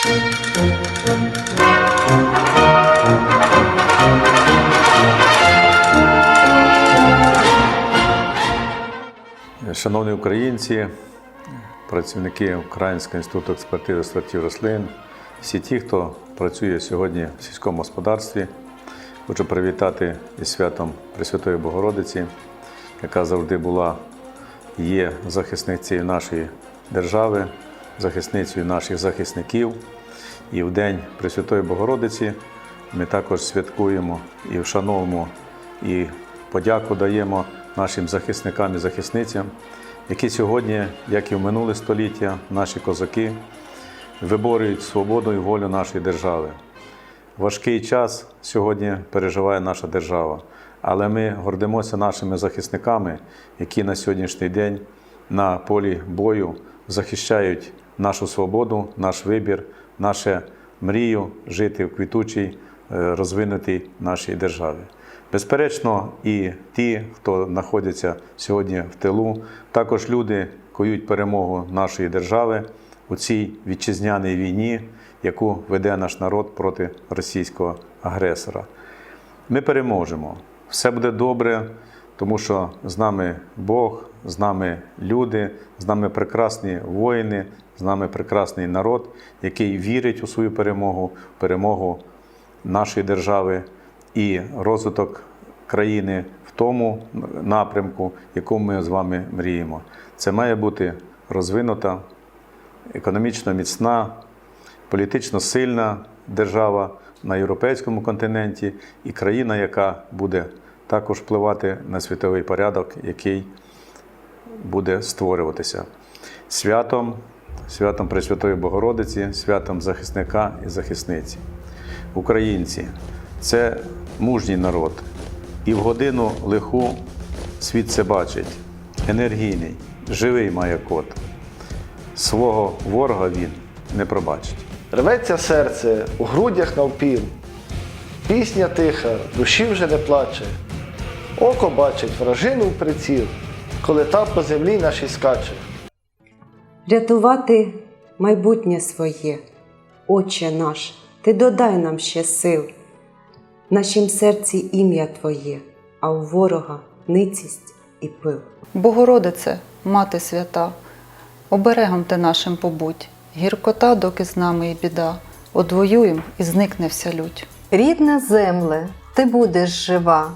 Шановні українці, працівники Українського інституту експертизи сортів рослин, всі ті, хто працює сьогодні в сільському господарстві, хочу привітати із святом Пресвятої Богородиці, яка завжди була є захисницею нашої держави, захисницею наших захисників. І в День Пресвятої Богородиці ми також святкуємо і вшановуємо і подяку даємо нашим захисникам і захисницям, які сьогодні, як і в минуле століття, наші козаки виборюють свободу і волю нашої держави. Важкий час сьогодні переживає наша держава, але ми гордимося нашими захисниками, які на сьогоднішній день на полі бою захищають нашу свободу, наш вибір, нашу мрію жити в квітучій, е, розвинутій нашій державі. Безперечно, і ті, хто знаходяться сьогодні в тилу, також люди коють перемогу нашої держави у цій вітчизняній війні, яку веде наш народ проти російського агресора. Ми переможемо. Все буде добре, тому що з нами Бог, з нами люди, з нами прекрасні воїни, з нами прекрасний народ, який вірить у свою перемогу, перемогу нашої держави і розвиток країни в тому напрямку, якому ми з вами мріємо. Це має бути розвинута, економічно міцна, політично сильна держава на європейському континенті і країна, яка буде також впливати на світовий порядок, який буде створюватися. Святом, святом Пресвятої Богородиці, святом захисника і захисниці. Українці це мужній народ, і в годину лиху світ це бачить. Енергійний, живий має кот. Свого ворога він не пробачить. Рветься серце у грудях навпіл. Пісня тиха, душі вже не плаче. Око бачить вражину в приціл, коли та по землі нашій скаче. рятувати майбутнє своє. Отче наш, ти додай нам ще сил, в нашім серці ім'я Твоє, а у ворога ницість і пил. Богородице, Мати свята, оберегом ти нашим побудь, гіркота, доки з нами і біда, одвоюєм і зникне вся лють. Рідна земле, ти будеш жива,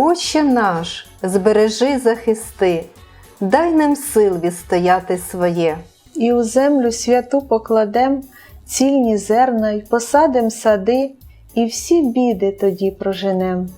Отче наш, збережи захисти, дай нам сил відстояти своє. і у землю святу покладем цільні зерна й посадим сади, і всі біди тоді проженем.